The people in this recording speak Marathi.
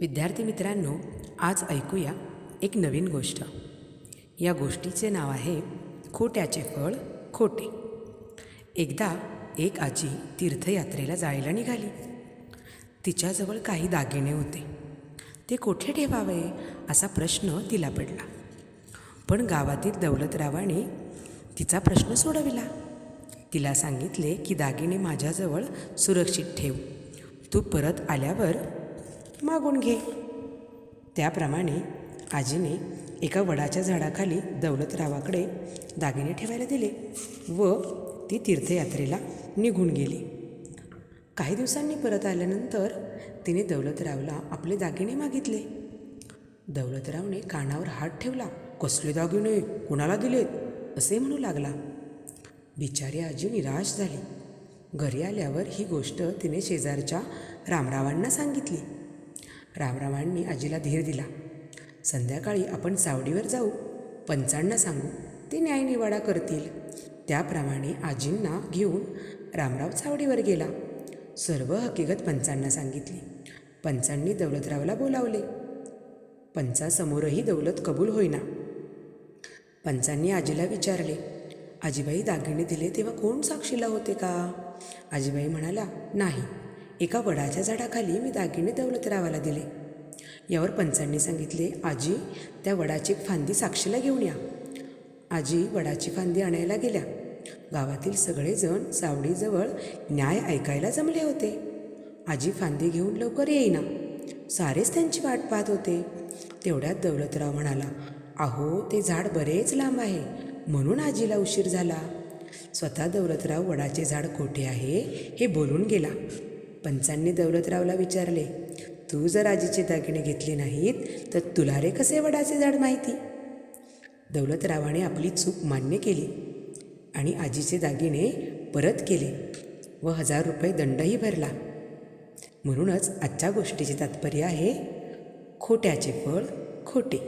विद्यार्थी मित्रांनो आज ऐकूया एक नवीन गोष्ट. या गोष्टीचे नाव आहे खोट्याचे फळ खोटे. एकदा एक आजी तीर्थयात्रेला जायला निघाली. तिच्याजवळ काही दागिने होते. ते कोठे ठेवावे असा प्रश्न तिला पडला. पण गावातील दौलतरावाने तिचा प्रश्न सोडविला. तिला सांगितले की दागिने माझ्याजवळ सुरक्षित ठेव. तू परत आल्यावर मागून घे. त्याप्रमाणे आजीने एका वडाच्या झाडाखाली दौलतरावाकडे दागिने ठेवायला दिले व ती तीर्थयात्रेला निघून गेली. काही दिवसांनी परत आल्यानंतर तिने दौलतरावला आपले दागिने मागितले. दौलतरावने कानावर हात ठेवला कसले दागिने? कुणाला दिलेत? असे म्हणू लागला. बिचारी आजी निराश झाली. घरी आल्यावर ही गोष्ट तिने शेजारच्या रामरावांना सांगितली. रामरावांनी आजीला धीर दिला. संध्याकाळी आपण सावडीवर जाऊ पंचांना सांगू ते न्यायनिवाडा करतील. त्याप्रमाणे आजींना घेऊन रामराव सावडीवर गेला. सर्व हकीकत पंचांना सांगितली. पंचांनी दौलतरावला बोलावले. पंचासमोरही दौलत कबूल होईना. पंचांनी आजीला विचारले आजीबाई दागिने दिले तेव्हा कोण साक्षीला होते का? आजीबाई म्हणाला नाही एका वडाच्या झाडाखाली मी दागिने दौलतरावाला दिले. यावर पंचांनी सांगितले आजी त्या वडाची फांदी साक्षीला घेऊन या. आजी वडाची फांदी आणायला गेल्या. गावातील सगळेजण सावडीजवळ न्याय ऐकायला जमले होते. आजी फांदी घेऊन लवकर येईना. सारेच त्यांची वाट पाहत होते. तेवढ्यात दौलतराव म्हणाला अहो ते झाड बरेच लांब आहे. म्हणून आजीला उशीर झाला. स्वतः दौलतराव वडाचे झाड कोठे आहे हे बोलून गेला. पंचांनी दौलतरावला विचारले तू जर आजीचे दागिने घेतले नाहीत तर तुला रे कसे वडाचे झाड माहिती? दौलतरावाने आपली चूक मान्य केली आणि आजीचे दागिने परत केले व हजार रुपये दंडही भरला. म्हणूनच आजच्या गोष्टीचे तात्पर्य आहे खोट्याचे फळ खोटे.